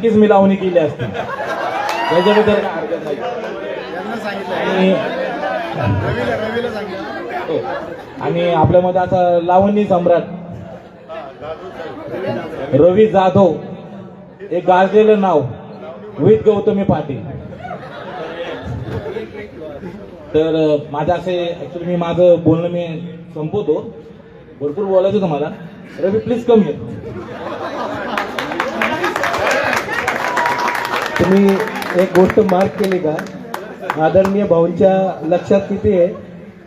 नक्कीच मी लावणी केली असती. त्याच्याबद्दल काय हरकत नाही. आणि हो. आणि आपल्यामध्ये आता लावणी सम्राट. रवी जाधव. एक गाजलेलं नाव. विथ गौतमी पाटील. तर माझं असे ऍक्च्युली मी माझं बोलणं मी संपवतो. भरपूर बोलायचं होतं मला रवी प्लीज कम ये तुम्ही एक गोष्ट मार्क केली का? आदरणीय भाऊंच्या लक्षात किती आहे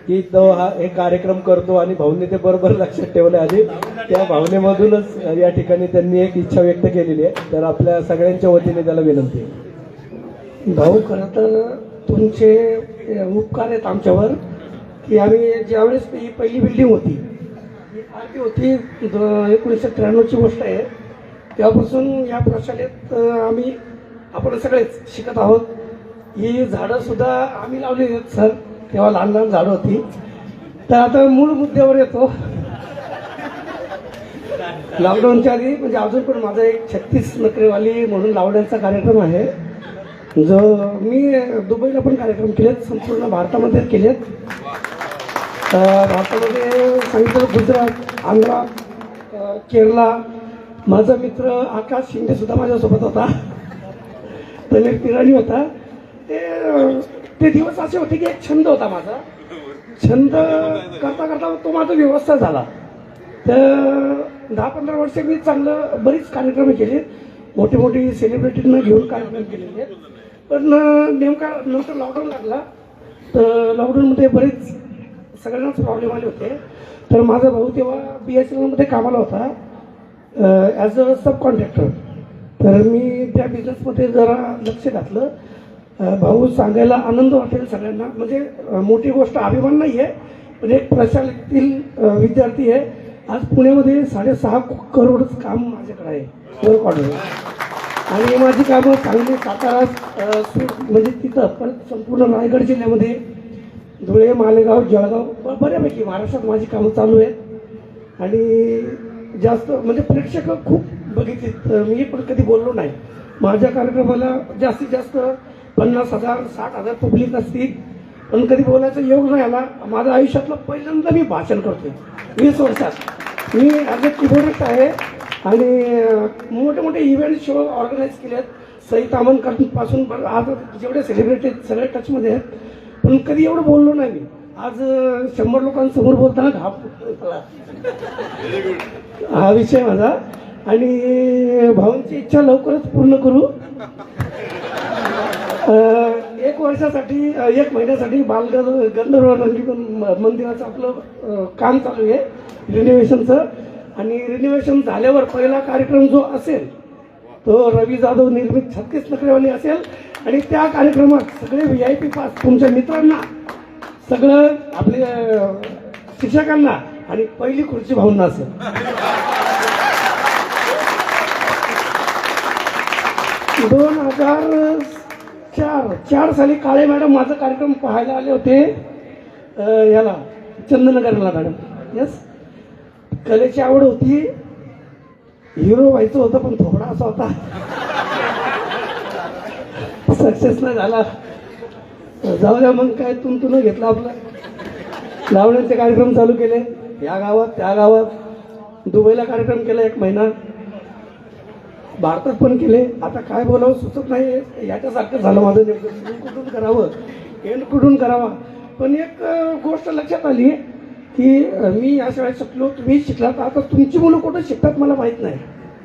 की तो हा एक कार्यक्रम करतो आणि भाऊंनी ते बरोबर लक्षात ठेवलं आणि त्या भावनेमधूनच या ठिकाणी त्यांनी एक इच्छा व्यक्त केलेली आहे. तर आपल्या सगळ्यांच्या वतीने त्याला विनंती आहे. भाऊ खरं तर तुमचे उपकार आहेत आमच्यावर की आम्ही ज्यावेळेस ही पहिली बिल्डिंग होती आरती होती एकोणीसशे त्र्याण्णवची गोष्ट आहे. तेव्हापासून या प्रशालेत आम्ही आपण सगळेच शिकत आहोत. ही झाडं सुद्धा आम्ही लावलेली आहेत सर. तेव्हा लहान लहान झाडं होती. तर आता मूळ मुद्द्यावर येतो. लॉकडाऊनच्या आधी म्हणजे अजून पण माझा एक छत्तीस नकरेवाली म्हणून लावण्याचा कार्यक्रम आहे. जो मी दुबईला पण कार्यक्रम केलेत संपूर्ण भारतामध्ये केलेत. भारतामध्ये सांगितलं गुजरात आंध्रा केरला. माझा मित्र आकाश शिंदे सुद्धा माझ्यासोबत होता. तमिळ पिराणी होता. ते ते दिवस असे होते की एक छंद होता माझा. छंद करता करता तो माझा व्यवस्था झाला. तर दहा पंधरा वर्ष मी चांगलं बरीच कार्यक्रम केले. मोठे मोठे सेलिब्रिटींना घेऊन कार्यक्रम केलेले. आहेत पण नेमका नंतर लॉकडाऊन लागला. तर लॉकडाऊनमध्ये बरेच सगळ्यांनाच प्रॉब्लेम आले होते. तर माझा भाऊ तेव्हा बी एस एन एलमध्ये कामाला होता. ॲज अ सब कॉन्ट्रॅक्टर तर मी त्या बिझनेसमध्ये जरा लक्ष घातलं. भाऊ सांगायला आनंद वाटेल सगळ्यांना. म्हणजे मोठी गोष्ट अभिमान नाही आहे म्हणजे प्रशालेतील विद्यार्थी आहे आज पुण्यामध्ये साडेसहा करोडच काम माझ्याकडे आहे. वर्क ऑर्डर आणि माझी कामं चांगली सातारा म्हणजे तिथं परत संपूर्ण रायगड जिल्ह्यामध्ये धुळे मालेगाव जळगाव बऱ्यापैकी महाराष्ट्रात माझी कामं चालू आहेत. आणि जास्त म्हणजे प्रेक्षक खूप बघितले. मी पण कधी बोललो नाही. माझ्या कार्यक्रमाला जास्तीत जास्त पन्नास हजार साठ हजार पब्लिक असतील. पण कधी बोलायचा योग नाही आला. माझ्या आयुष्यातलं पहिल्यांदा मी भाषण करतोय. वीस वर्षात. मी ॲज अ किबोर्डिस्ट आहे. आणि मोठे मोठे इव्हेंट शो ऑर्गनाईज केले आहेत सई तामणकरपासून बरं आज जेवढे सेलिब्रिटी सगळे टचमध्ये आहेत. पण कधी एवढं बोललो नाही मी. आज शंभर लोकांसमोर बोलताना मला. हा विषय माझा. आणि भाऊंची इच्छा लवकरच पूर्ण करू. एक वर्षासाठी एक महिन्यासाठी बालगंध गंधर्व रंगीत मंदिराचं आपलं काम चालू आहे रिनोव्हेशनचं आणि रिनोव्हेशन झाल्यावर पहिला कार्यक्रम जो असेल तो रवी जाधव निर्मित छत्तीस नकरेवाली असेल. आणि त्या कार्यक्रमात सगळे व्ही आय पी पास तुमच्या मित्रांना सगळं आपले शिक्षकांना आणि पहिली खुर्ची भाऊंना असेल. दोन हजार चार चार साली काळे मॅडम माझा कार्यक्रम पाहायला आले होते. याला चंदनगरला मॅडम. यस कलेची आवड होती. हिरो व्हायचं होतं पण थोडा असा होता. सक्सेस नाही झाला. जाऊ द्या मग काय तुमतून घेतला आपला. लावण्याचे कार्यक्रम चालू केले. या गावात त्या गावात. दुबईला कार्यक्रम केला एक महिना. भारतात पण केले. आता काय बोलावं सुचत नाही. याच्यासारखं झालं माझं नेमकं. कुठून करावं? एंड कुठून करावा? पण एक गोष्ट लक्षात आली की मी या शाळेत शिकलो. तुम्ही शिकलात. आता तुमची मुलं कुठं शिकतात मला माहीत नाही.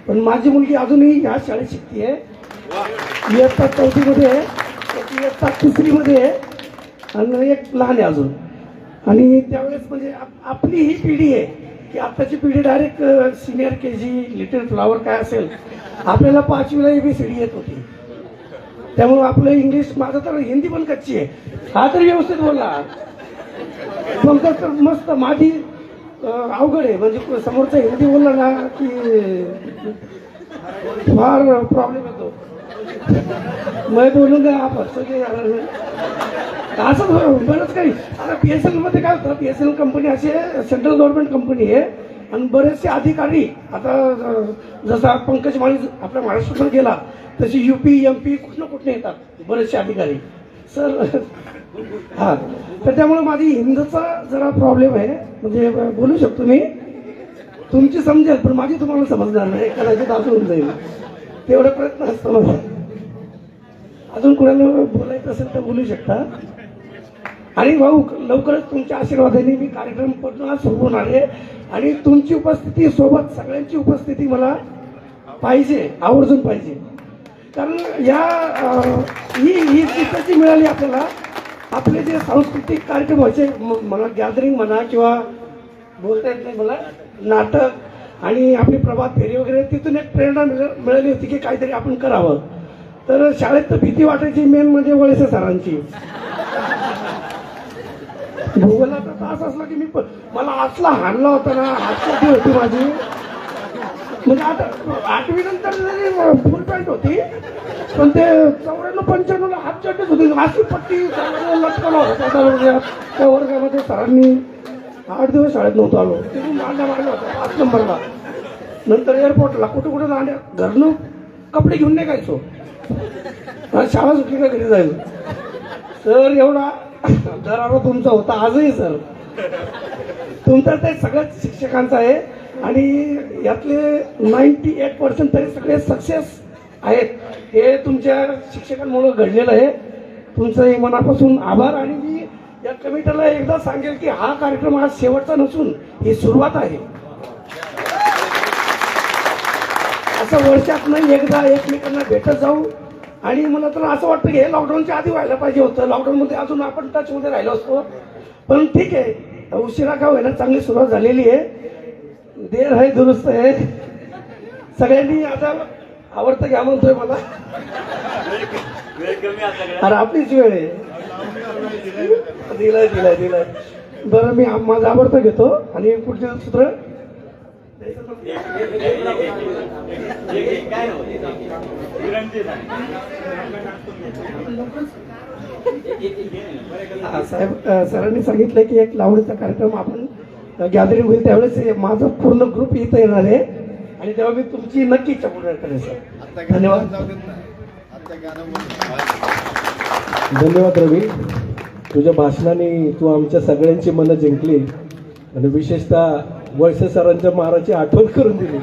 पण माझी मुलगी अजूनही या शाळेत शिकते आहे इयत्ता चौथीमध्ये आहे इयत्ता तिसरीमध्ये आहे आणि एक लहान आहे अजून. आणि त्यावेळेस म्हणजे आपली ही पिढी आहे. की आत्ताची पिढी direct senior K G Little Flower काय असेल आपल्याला पाचवीला एबीसीडी येत होती. त्यामुळे आपलं इंग्लिश माझं तर हिंदी पण कच्ची आहे. हा तर व्यवस्थित बोला तुमचं तर मस्त माझी अवघड आहे. म्हणजे समोरचा हिंदी बोलला ना की फार प्रॉब्लेम येतो. मैं बोलूंगा आप हसोगे असं बरंच काही. आता पी एस एलमध्ये काय होतं पी एस एन कंपनी अशी सेंट्रल गव्हर्नमेंट कंपनी आहे आणि बरेचसे अधिकारी आता जसा पंकज माळी आपल्या महाराष्ट्रातून गेला तशी युपी एम पी कुठनं कुठनं येतात बरेचसे अधिकारी. सर हा. तर त्यामुळे माझी हिंदचा जरा प्रॉब्लेम आहे. म्हणजे बोलू शकतो मी? तुमची समजेल पण माझी तुम्हाला समजणार नाही. कदाचित असं होऊन जाईल. तेवढा प्रयत्न असतो माझा. अजून कुणाला बोलायचं असेल तर बोलू शकता. आणि भाऊ लवकरच तुमच्या आशीर्वादाने मी कार्यक्रम पुन्हा सुरू होणार आहे आणि तुमची उपस्थिती सोबत सगळ्यांची उपस्थिती मला पाहिजे आवर्जून पाहिजे. कारण या ही ही जी मिळाली आपल्याला. आपले जे सांस्कृतिक कार्यक्रम व्हायचे मला गॅदरिंग म्हणा किंवा बोलता येत नाही मला नाटक आणि आपली प्रभात फेरी वगैरे तिथून एक प्रेरणा मिळाली होती की काहीतरी आपण करावं. तर शाळेत तर भीती वाटायची मेन म्हणजे वळसे सरांची. भूगोलाचा तास असला की मी मला असला हाणला होता ना हातची होती माझी. म्हणजे आता आठवी नंतर जरी फुल पॅन्ट होती पण ते चौऱ्याण्णव पंच्याण्णवला हात चड्डीच होती. अशी पट्टी लटकला होता त्या त्या वर्गामध्ये सरांनी. आठ दिवस शाळेत नव्हतो आलो. तिथून मांडा मारल्या होत्या पाच नंबरला. नंतर एअरपोर्टला कुठं कुठं लांड्या घरनं कपडे घेऊन नाही कायचो आणि शाळा सुटली का घरी जाईल. सर एवढा दरारा तुमचा होता आजही सर. तुमचा ते सगळ्याच शिक्षकांचा आहे आणि यातले नाईन्टी एट पर्सेंट तरी सगळे सक्सेस आहेत. हे तुमच्या शिक्षकांमुळे घडलेलं आहे. तुमचंही मनापासून आभार आणि मी या कमिटीला एकदा सांगेल की हा कार्यक्रम आज शेवटचा नसून ही सुरुवात आहे. असं वर्षात नाही एकदा एकमेकांना भेटत जाऊ. आणि मला तर असं वाटतं की हे लॉकडाऊनच्या आधी व्हायला पाहिजे होतं. लॉकडाऊनमध्ये अजून आपण टचमध्ये राहिलो असतो. पण ठीक आहे. उशिरा का होईना चांगली सुरुवात झालेली आहे. देर आहे दुरुस्त आहे. सगळ्यांनी आता आवडतं घ्या म्हणतोय मला. अरे आपलीच वेळ आहे. दिलाय दिलाय दिलाय. बरं मी माझं आवडतं घेतो. आणि पुढचे सूत्र? साहेब सरांनी सांगितलं की एक लावणीचा कार्यक्रम आपण गॅदरिंग होईल त्यावेळेस हे माझं पूर्ण ग्रुप इथं येणार आहे. आणि तेव्हा मी तुमची नक्की करेन सर. धन्यवाद. धन्यवाद रवी. तुझ्या भाषणाने तू आमच्या सगळ्यांची मनं जिंकली. आणि विशेषतः वळसे सरांच्या माराची आठवण करून दिली.